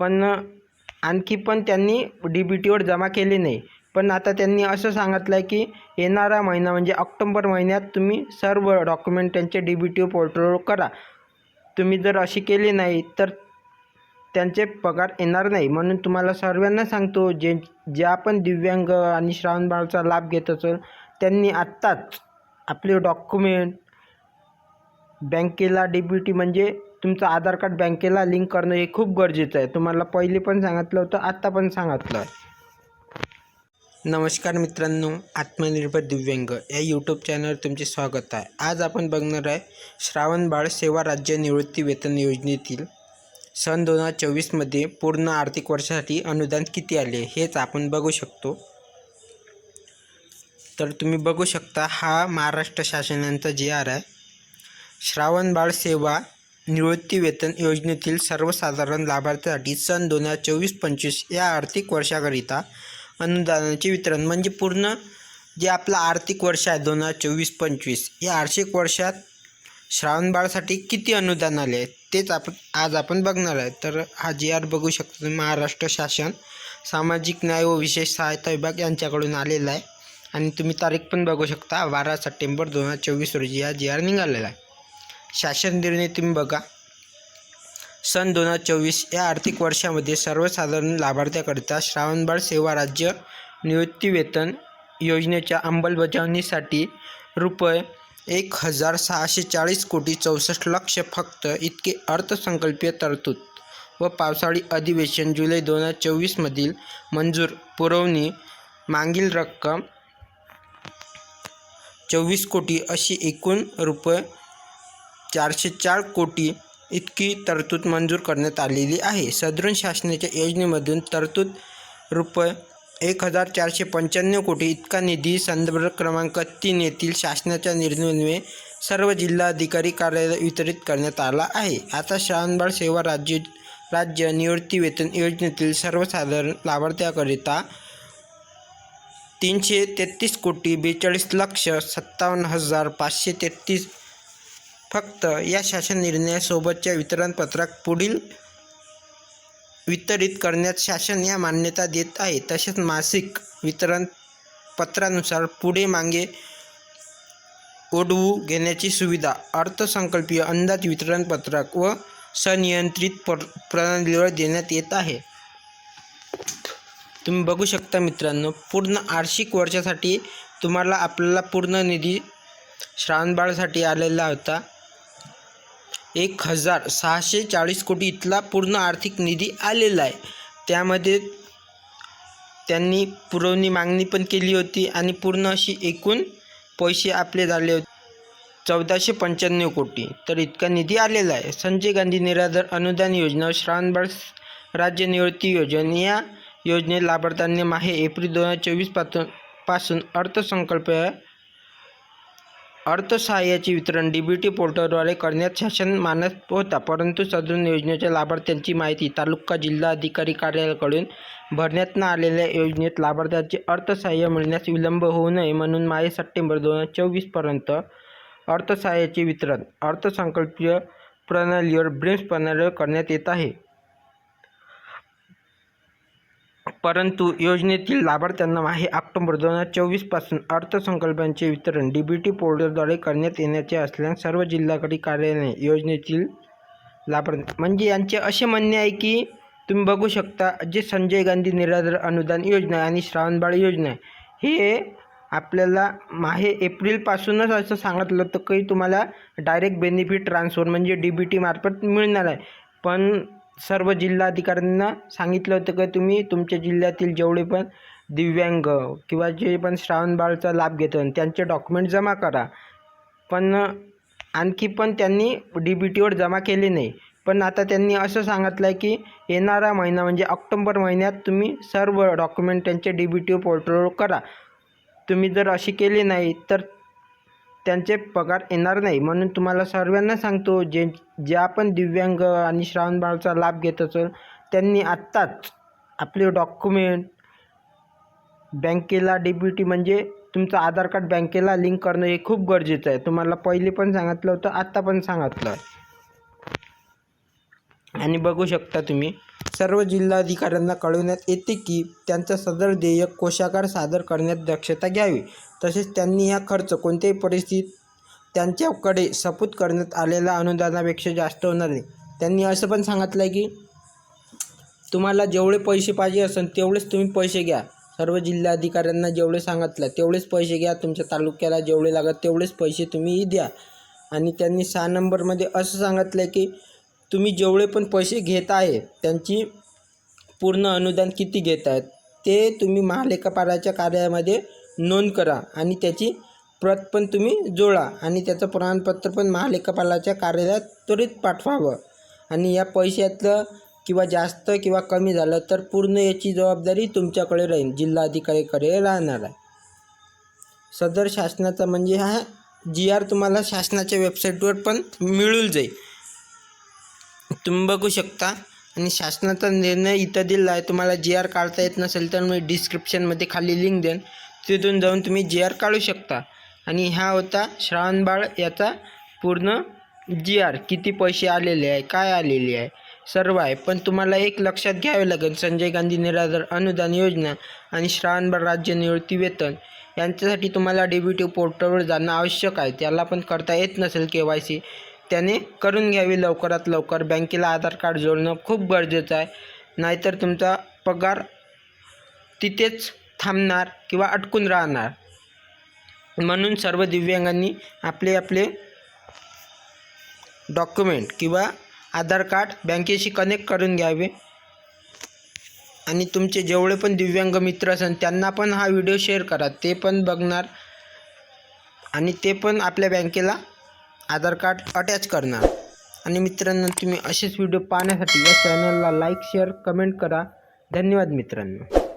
पण आणखी पण त्यांनी डी बी टीवर जमा केले नाही. पण आता त्यांनी असं सांगितलं आहे की येणारा महिना म्हणजे ऑक्टोंबर महिन्यात तुम्ही सर्व डॉक्युमेंट त्यांचे डी बी टी पोर्टलवर करा. तुम्ही जर अशी केली नाही तर त्यांचे पगार येणार नाही. म्हणून तुम्हाला सर्वांना सांगतो जे ज्या पण दिव्यांग आणि श्रावणबाळचा लाभ घेत असेल त्यांनी आत्ताच आपले डॉक्युमेंट बँकेला डी बी टी म्हणजे तुमचं आधार कार्ड बँकेला लिंक करणं हे खूप गरजेचं आहे. तुम्हाला पहिले पण सांगितलं होतं आत्ता पण सांगितलं. आहे नमस्कार मित्रांनो आत्मनिर्भर दिव्यांग या यूट्यूब चॅनलवर तुमचे स्वागत आहे. आज आपण बघणार आहे श्रावण बाळ सेवा राज्य निवृत्ती वेतन योजनेतील सन दोन हजार चोवीसमध्ये पूर्ण आर्थिक वर्षासाठी अनुदान किती आले हेच आपण बघू शकतो. तर तुम्ही बघू शकता हा महाराष्ट्र शासनाचा जी आर आहे. श्रावण बाळ सेवा निवृत्तीवेतन योजनेतील सर्वसाधारण लाभार्थ्यासाठी सन दोन हजार चोवीस पंचवीस या आर्थिक वर्षाकरिता अनुदानाचे वितरण म्हणजे पूर्ण जे आपलं आर्थिक वर्ष आहे दोन हजार चोवीस पंचवीस या आर्थिक वर्षात श्रावणबाळसाठी किती अनुदान आले आहे तेच आपण आज आपण बघणार आहे. तर हा जी आर बघू शकतो महाराष्ट्र शासन सामाजिक न्याय व विशेष सहायता विभाग यांच्याकडून आलेला आहे. आणि तुम्ही तारीख पण बघू शकता बारा सप्टेंबर दोन हजार चोवीस रोजी हा जी आर निघालेला आहे. शासन निर्णय तुम्ही बघा. सन दोन हजार चोवीस या आर्थिक वर्षामध्ये सर्वसाधारण लाभार्थ्याकरिता श्रावणबाळ सेवा राज्य निवृत्तीवेतन योजनेच्या अंमलबजावणीसाठी रुपये एक हजार सहाशे चाळीस कोटी चौसष्ट लक्ष फक्त इतके अर्थसंकल्पीय तरतूद व पावसाळी अधिवेशन जुलै दोन हजार चोवीसमधील मंजूर पुरवणी मागील रक्कम चोवीस कोटी अशी एकूण रुपये चारशे चार कोटी इतकी तरतूद मंजूर करण्यात आलेली आहे. सदरून शासनाच्या योजनेमधून तरतूद रुपये एक हजार चारशे पंच्याण्णव कोटी इतका निधी संदर्भ क्रमांक तीन येथील शासनाच्या निर्णयान्वये सर्व जिल्हाधिकारी कार्यालय वितरित करण्यात आला आहे. आता श्रावणबाळ सेवा राज्य राज्य निवृत्ती वेतन योजनेतील सर्वसाधारण लाभार्थ्याकरिता तीनशे तेहतीस कोटी बेचाळीस लक्ष सत्तावन्न हजार पाचशे तेहतीस फक्त या शासन निर्णयासोबतच्या वितरणपत्रात पुढील वितरित करण्यात शासन या मान्यता देत आहे. तसेच मासिक वितरण पत्रानुसार पुढे मागे ओढवू घेण्याची सुविधा अर्थसंकल्पीय अंदाज वितरणपत्रक व सनियंत्रित पर प्रणालीवर देण्यात येत आहे. तुम्ही बघू शकता मित्रांनो पूर्ण आर्थिक वर्षासाठी तुम्हाला आपल्याला पूर्ण निधी श्रावणबाळसाठी आलेला होता. एक हजार सहाशे चाळीस कोटी इथला पूर्ण आर्थिक निधी आलेला आहे. त्यामध्ये त्यांनी पुरवणी मागणी पण केली होती आणि पूर्ण अशी एकूण पैसे आपले झाले होते. चौदाशे पंच्याण्णव कोटी. तर इतका निधी आलेला आहे. संजय गांधी निराधार अनुदान योजना श्रावणबाळ राज्य निवृत्ती योजना या योजनेत लाभार्थ्यांनी माहे एप्रिल दोन हजार चोवीसपासून पासून अर्थसंकल्प अर्थसहाय्याचे वितरण डीबीटी पोर्टलद्वारे करण्यात शासन मानत होता परंतु सदरून योजनेच्या लाभार्थ्यांची माहिती तालुका जिल्हा अधिकारी कार्यालयाकडून भरण्यात न आलेल्या योजनेत लाभार्थ्यांचे अर्थसहाय्य मिळण्यास विलंब होऊ नये म्हणून माहे सप्टेंबर दोन हजार चोवीसपर्यंत अर्थसहाय्याचे वितरण अर्थसंकल्पीय प्रणालीवर ब्रिम्स प्रणालीवर करण्यात येत आहे. परंतु योजनेतील लाभार्थ्यांना माहे ऑक्टोबर दोन हजार चोवीसपासून अर्थसंकल्पांचे वितरण डी बी टी पोर्टलद्वारे करण्यात येण्याचे असल्यास सर्व जिल्हाधिकारी कार्यालय योजनेतील लाभार्थी म्हणजे यांचे असे म्हणणे आहे की तुम्ही बघू शकता जे संजय गांधी निराधार अनुदान योजना आणि श्रावणबाळ योजना हे आपल्याला माहे एप्रिलपासूनच असं सांगितलं होतं की तुम्हाला डायरेक्ट बेनिफिट ट्रान्सफर म्हणजे डी बी टीमार्फत मिळणार आहे. पण सर्व जिल्हाधिकाऱ्यांना सांगितलं होतं की तुम्ही तुमच्या जिल्ह्यातील जेवढे पण दिव्यांग किंवा जे पण श्रावणबाळचा लाभ घेतो त्यांचे डॉक्युमेंट जमा करा. पण आणखी पण त्यांनी डी बी टीवर जमा केले नाही. पण आता त्यांनी असं सांगितलं आहे की येणारा महिना म्हणजे ऑक्टोंबर महिन्यात तुम्ही सर्व डॉक्युमेंट त्यांचे डी बी टी पोर्टलवर करा. तुम्ही जर अशी केली नाही तर त्यांचे पगार येणार नाही. म्हणून तुम्हाला सर्वांना सांगतो जे ज्या पण दिव्यांग आणि श्रावणबाळचा लाभ घेत असेल त्यांनी आत्ताच आपले डॉक्युमेंट बँकेला डेब्युटी म्हणजे तुमचं आधार कार्ड बँकेला लिंक करणं हे खूप गरजेचं आहे. तुम्हाला पहिले पण सांगितलं होतं आत्ता पण सांगितलं आणि बघू शकता तुम्ही सर्व जिल्हाधिकाऱ्यांना कळवण्यात येते की त्यांचा सदर देयक कोषागार सादर करण्यात दक्षता घ्यावी. तसेच त्यांनी हा खर्च कोणत्याही परिस्थितीत त्यांच्याकडे सपूत करण्यात आलेल्या अनुदानापेक्षा जास्त होणार नाही. त्यांनी असं पण सांगितलं आहे की तुम्हाला जेवढे पैसे पाहिजे असेल तेवढेच तुम्ही पैसे घ्या. सर्व जिल्हाधिकाऱ्यांना जेवढे सांगितलं तेवढेच पैसे घ्या. तुमच्या तालुक्याला जेवढे लागत तेवढेच पैसे तुम्ही द्या. आणि त्यांनी सहा नंबरमध्ये असं सांगितलं आहे की तुम्ही जेवढे पण पैसे घेत आहे त्यांची पूर्ण अनुदान किती घेत आहेत ते तुम्ही महालेखापालाच्या कार्यामध्ये नोंद करा आणि त्याची प्रत पण तुम्ही जोडा आणि त्याचं प्रमाणपत्र पण महालेखापालाच्या कार्यालयात त्वरित पाठवावं. आणि या पैशातलं किंवा जास्त किंवा कमी झालं तर पूर्ण याची जबाबदारी तुमच्याकडे राहील जिल्हाधिकारीकडे राहणार आहे. सदर शासनाचा म्हणजे हा जी आर तुम्हाला शासनाच्या वेबसाईटवर पण मिळून जाईल. तुम्ही बघू शकता. आणि शासनाचा निर्णय इथं दिला आहे. तुम्हाला जी आर काढता येत नसेल तर मी डिस्क्रिप्शनमध्ये खाली लिंक देईन. तिथून जाऊन तुम्ही जी आर काढू शकता. आणि हा होता श्रावणबाळ याचा पूर्ण जी आर किती पैसे आलेले आहे? काय आलेले आहे? सर्व आहे. पण तुम्हाला एक लक्षात घ्यावे लागेल. संजय गांधी निराधार अनुदान योजना आणि श्रावणबाळ राज्य निवृत्ती वेतन. यांच्यासाठी तुम्हाला डी बी टी पोर्टलवर जाणं आवश्यक आहे. त्याला पण करता येत नसेल के वाय सी त्याने करून घ्यावी लवकरात लवकर. बँकेला आधार कार्ड जोडणं खूप गरजेचं आहे. नाहीतर तुमचा पगार तिथेच थांबणार किंवा अटकून राहणार. म्हणून सर्व दिव्यांगांनी आपले आपले डॉक्युमेंट किंवा आधार कार्ड बँकेशी कनेक्ट करून घ्यावे. आणि तुमचे जेवढे पण दिव्यांग मित्र असेल त्यांना पण हा व्हिडिओ शेअर करा. ते पण बघणार. आणि ते पण आपल्या बँकेला आधार कार्ड अटॅच करणार. आणि मित्रांनो तुम्ही असेच व्हिडिओ पाहण्यासाठी या चॅनलला लाईक शेअर कमेंट करा. धन्यवाद मित्रांनो.